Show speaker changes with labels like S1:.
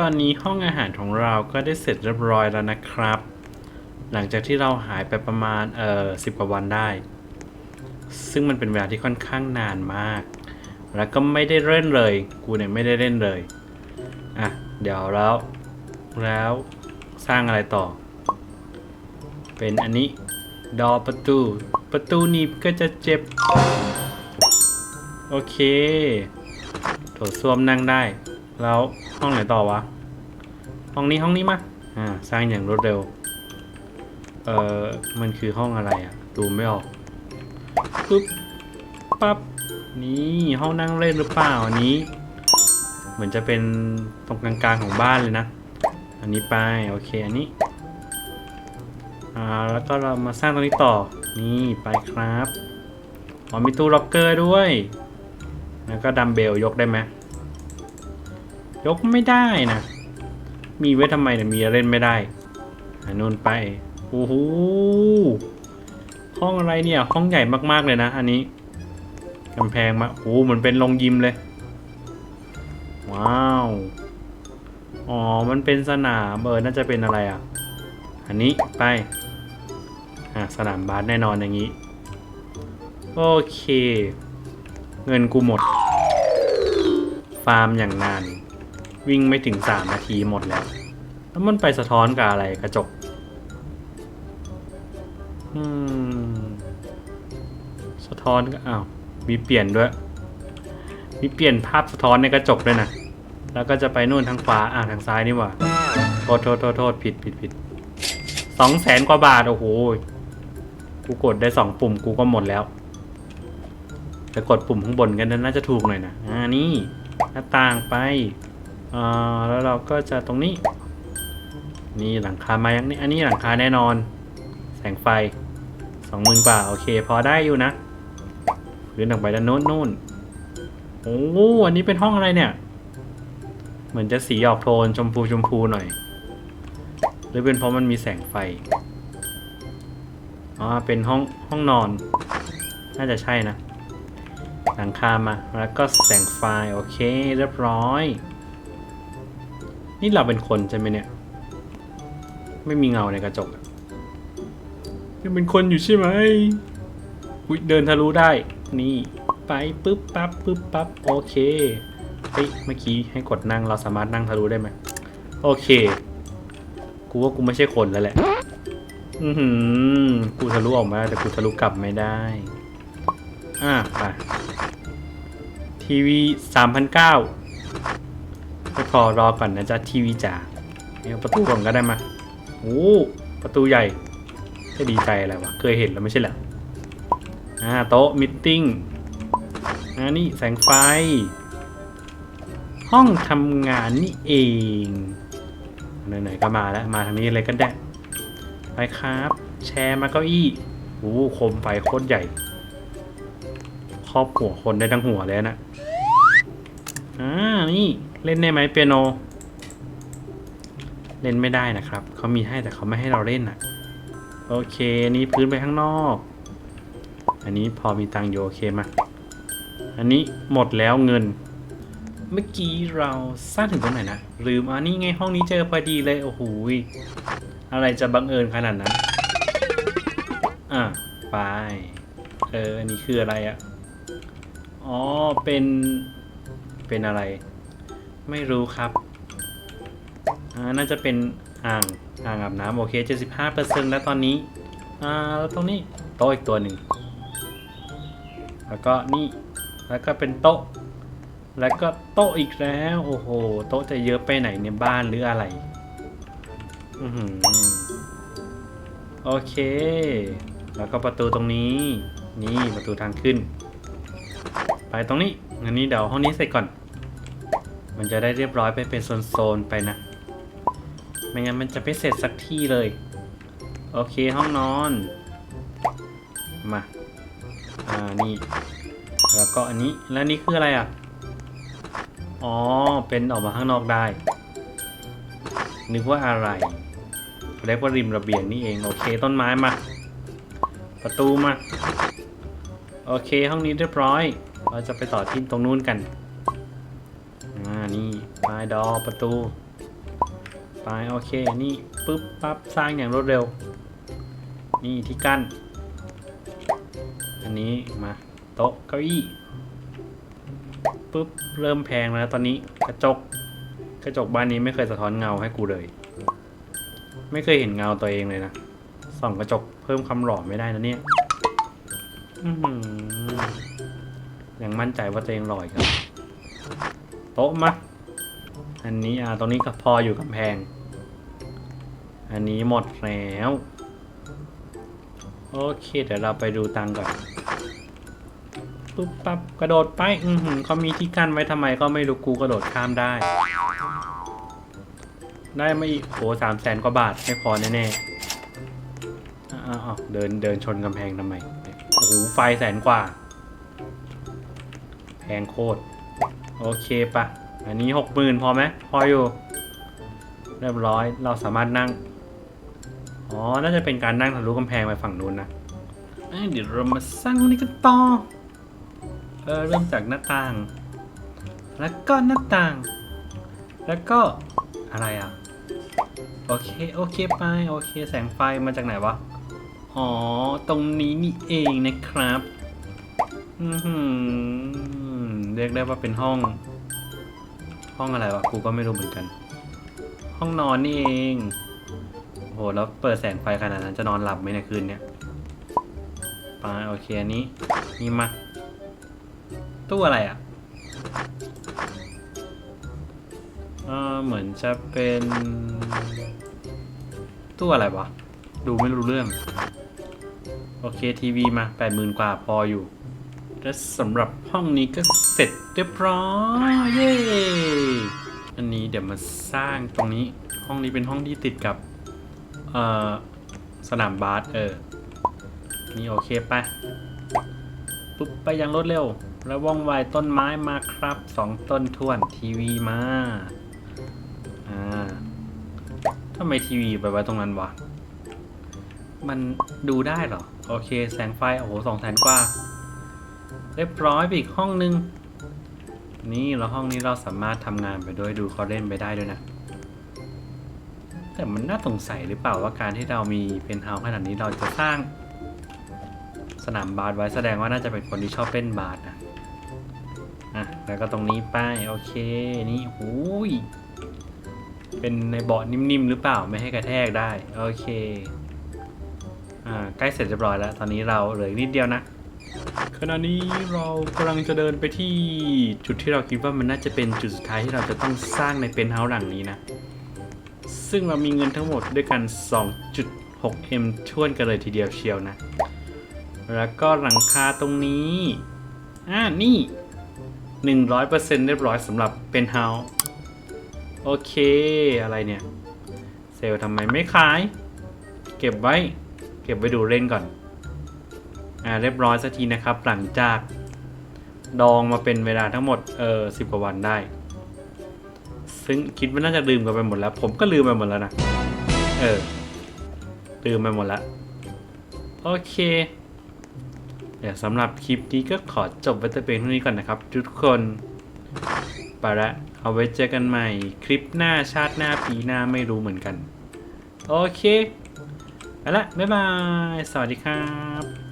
S1: ตอนนี้ห้องอาหารของเราก็ได้เสร็จเรียบร้อยแล้วนะครับ หลังจากที่เราหายไปประมาณเอ่อสิบกว่าวันได้ ซึ่งมันเป็นเวลาที่ค่อนข้างนานมาก แล้วก็ไม่ได้เล่นเลย กูเนี่ยไม่ได้เล่นเลย อะ เดี๋ยวแล้ว แล้วสร้างอะไรต่อ เป็นอันนี้ ดอประตู ประตูนีบก็จะเจ็บ โอเค โถส้วมนั่งได้ แล้ว ห้องไหนต่อวะ ห้องนี้ห้องนี้มาอ่าสร้างอย่างรวดเร็ว เอ่อ มันคือห้องอะไรอะ่ะ ดูไม่ออกปึ๊บปั๊บ นี่ห้องนั่งเล่นหรือเปล่าอันนี้ เหมือนจะเป็นตรงกลางๆของบ้านเลยนะ อันนี้ไปโอเคอันนี้ อ่าแล้วก็เรามาสร้างตรงนี้ต่อ นี่ไปครับอ๋อมีตู้ล็อกเกอร์ด้วย แล้วก็ดัมเบลยกได้ไหม ยกไม่ได้นะ มีไว้ทำไมเนี่ยมีเล่นไม่ได้อันนู้นไป โอ้โห ห้องอะไรเนี่ย ห้องใหญ่มากๆเลยนะ อันนี้กำแพงมาโอ้เหมือนเป็นโรงยิมเลย ว้าว อ๋อ มันเป็นสนามเออน่าจะเป็นอะไรอะ อันนี้ไป อะ สนามบาสแน่นอนอย่างนี้ โอเค เงินกูหมด ฟาร์มอย่างนาน วิ่งไม่ถึงสามนาทีหมดแล้ว แล้วมันไปสะท้อนกับอะไรกระจก อืม สะท้อนก็อ้าว มีเปลี่ยนด้วย มีเปลี่ยนภาพสะท้อนในกระจกด้วยนะ แล้วก็จะไปนู่นทางขวา อ่าทางซ้ายนี่หว่า โทษโทษโทษโทษผิดผิดผิด สองแสนกว่าบาท โอ้โห กูกดได้สองปุ่มกูก็หมดแล้วแต่กดปุ่มข้างบนกันน่าจะถูกหน่อยนะ อ่านี่หน้าต่างไป อ่าแล้วเราก็จะตรงนี้ นี่หลังคามายังนี่อันนี้หลังคาแน่นอน แสงไฟสองหมื่นกว่า โอเค พอได้อยู่นะพื้นออกไปด้านโน้นนู่นโอ้โหอันนี้เป็นห้องอะไรเนี่ย เหมือนจะสีออกโทนชมพูชมพูหน่อย หรือเป็นเพราะมันมีแสงไฟอ๋อเป็นห้องห้องนอน น่าจะใช่นะ หลังคามาแล้วก็แสงไฟ โอเค เรียบร้อย นี่เราเป็นคนใช่ไหมเนี่ย ไม่มีเงาในกระจกอะยังเป็นคนอยู่ใช่ไหมอุ๊ยเดินทะลุได้ นี่ไปปึ๊บปั๊บปึ๊บปั๊บโอเคเฮ้ยเมื่อกี้ให้กดนั่งเราสามารถนั่งทะลุได้ไหมโอเค กูว่ากูไม่ใช่คนแล้วแหละ อือหือ กูทะลุออกมาแต่กูทะลุกลับไม่ได้ อะไปทีวีสามพันเก้าไปข อรอก่อนนะจ๊ะทีวีจ๋าเอาประตูก่อนก็ได้มาโอ้ประตูใหญ่จะดีใจอะไรวะ เคยเห็นแล้วไม่ใช่เหรออ่าโต๊ะมิทติ้งอ่านี่แสงไฟ ห้องทำงานนี่เองไหนๆก็มาแล้ว มาทางนี้เลยก็ได้ ไปครับ แชร์มาเก้าอี้โอ้โคมไฟโคตรใหญ่ ครอบหัวคนได้ทั้งหัวเลยนะอ่านี่ เล่นได้ไหมเปียโน เล่นไม่ได้นะครับ เขามีให้แต่เขาไม่ให้เราเล่นอะ โอเค นี่พื้นไปข้างนอก อันนี้พอมีตังค์อยู่โอเคมา อันนี้หมดแล้วเงิน เมื่อกี้เราสร้างถึงตรงไหนนะ ลืมอันนี้ไงห้องนี้เจอพอดีเลย โอ้โห อะไรจะบังเอิญขนาดนั้น อะ ไป เออ อันนี้คืออะไรอะอ๋อ เป็น เป็นอะไร ไม่รู้ครับ อ่า น่าจะเป็นอ่าง อ่างอาบน้ำโอเค 75%แล้วตอนนี้ อ่า แล้วตรงนี้โต๊ะอีกตัวหนึ่ง แล้วก็นี่ แล้วก็เป็นโต๊ะ แล้วก็โต๊ะอีกแล้ว โอ้โห โต๊ะจะเยอะไปไหนเนี่ยบ้านหรืออะไร อือหือ โอเค แล้วก็ประตูตรงนี้ นี่ประตูทางขึ้น ไปตรงนี้ อันนี้เดี๋ยวห้องนี้เสร็จก่อน มันจะได้เรียบร้อยไปเป็นโซนๆไปนะ ไม่งั้นมันจะไม่เสร็จสักที่เลย โอเคห้องนอน มา อ่า นี่ แล้วก็อันนี้ แล้วนี่คืออะไรอะ อ๋อ เป็นออกมาข้างนอกได้ นึกว่าอะไรเรียกว่าริมระเบียงนี่เอง โอเค ต้นไม้มา ประตูมา โอเค ห้องนี้เรียบร้อย เราจะไปต่อที่ตรงนู้นกัน ดอประตู ไปโอเค นี่ปุ๊บปั๊บสร้างอย่างรวดเร็ว นี่ที่กั้น อันนี้มาโต๊ะเก้าอี้ปุ๊บเริ่มแพงแล้วตอนนี้กระจกกระจกบ้านนี้ไม่เคยสะท้อนเงาให้กูเลย ไม่เคยเห็นเงาตัวเองเลยนะส่องกระจกเพิ่มความหล่อไม่ได้นะเนี่ยยังมั่นใจว่าตัวเองหล่อครับโต๊ะมา อันนี้อ่าตรงนี้ก็พออยู่กำแพง อันนี้หมดแล้ว โอเค เดี๋ยวเราไปดูตังก่อนปุ๊บปั๊บกระโดดไป อือหือเขามีที่กั้นไว้ทำไมก็ไม่รู้กูกระโดดข้ามได้ ได้มาอีกโหสามแสนกว่าบาท ไม่พอแน่ๆอ้าวอ้าวเดินเดินชนกำแพงทำไม โอ้โห ไฟแสนกว่า แพงโคตร โอเคปะ อันนี้หกหมื่นพอไหมพออยู่ เรียบร้อยเราสามารถนั่ง อ๋อ น่าจะเป็นการนั่งทะลุกำแพงไปฝั่งนู้นนะเเดี๋ยวเรามาสร้างตรงนี้กันต่อเออเริ่มจากหน้าต่าง แล้วก็หน้าต่าง แล้วก็อะไรอะ โอเค โอเค ไป โอเค แสงไฟมาจากไหนวะ อ๋อ ตรงนี้นี่เองนะครับ อือหือเรียกได้ว่าเป็นห้อง ห้องอะไรวะกูก็ไม่รู้เหมือนกัน ห้องนอนนี่เองโหแล้วเปิดแสงไฟขนาดนั้นจะนอนหลับไหมในคืนเนี้ยไปโอเคอันนี้นี่มาตู้อะไรอะเออเหมือนจะเป็นตู้อะไรวะดูไม่รู้เรื่อง โอเคทีวีมาแปดหมื่นกว่าพออยู่ และสำหรับห้องนี้ก็เสร็จเรียบร้อยเย้อันนี้เดี๋ยวมาสร้างตรงนี้ ห้องนี้เป็นห้องที่ติดกับเอ่อสนามบาสเออ นี่โอเคไป ปุ๊บไปยังรวดเร็ว แล้วว่องไวต้นไม้มาครับสองต้นทวนทีวีมาอ่าทำไมทีวีไปไว้ตรงนั้นวะ มันดูได้เหรอ โอเค แสงไฟ โอ้โหสองแสนกว่า เรียบร้อยไปอีกห้องนึง นี่แล้วห้องนี้เราสามารถทำงานไปด้วยดูเขาเล่นไปได้ด้วยนะ แต่มันน่าสงสัยหรือเปล่าว่าการที่เรามีเป็นเฮาส์ขนาดนี้เราจะสร้าง สนามบาสไว้แสดงว่าน่าจะเป็นคนที่ชอบเล่นบาสนะอะแล้วก็ตรงนี้ไปโอเคนี่หูยเป็นในเบาะนิ่มๆหรือเปล่าไม่ให้กระแทกได้ โอเค อ่า ใกล้เสร็จเรียบร้อยแล้ว ตอนนี้เราเหลือนิดเดียวนะ ขณะนี้เรากำลังจะเดินไปที่จุดที่เราคิดว่ามันน่าจะเป็นจุดสุดท้ายที่เราจะต้องสร้างในเป็นเฮาส์หลังนี้นะ ซึ่งเรามีเงินทั้งหมดด้วยกัน 2.6M ช่วนกันเลยทีเดียวเชียวนะ แล้วก็หลังคาตรงนี้ อ่า นี่ 100%เรียบร้อยสำหรับเป็นเฮาส์โอเค อะไรเนี่ย เซลล์ทำไมไม่ขาย เก็บไว้ เก็บไว้ดูเล่นก่อน อ่าเรียบร้อยสักทีนะครับ หลังจากดองมาเป็นเวลาทั้งหมดเออสิบกว่าวันได้ ซึ่งคิดว่าน่าจะลืมกันไปหมดแล้ว ผมก็ลืมไปหมดแล้วนะ เออ ลืมไปหมดแล้ว โอเคเดี๋ยวสำหรับคลิปนี้ก็ขอจบไว้แต่เพียงเท่านี้ก่อนนะครับ ทุกคนไปละเอาไว้เจอกันใหม่ คลิปหน้าชาติหน้าปีหน้าไม่รู้เหมือนกัน โอเคไปละบ๊ายบาย สวัสดีครับ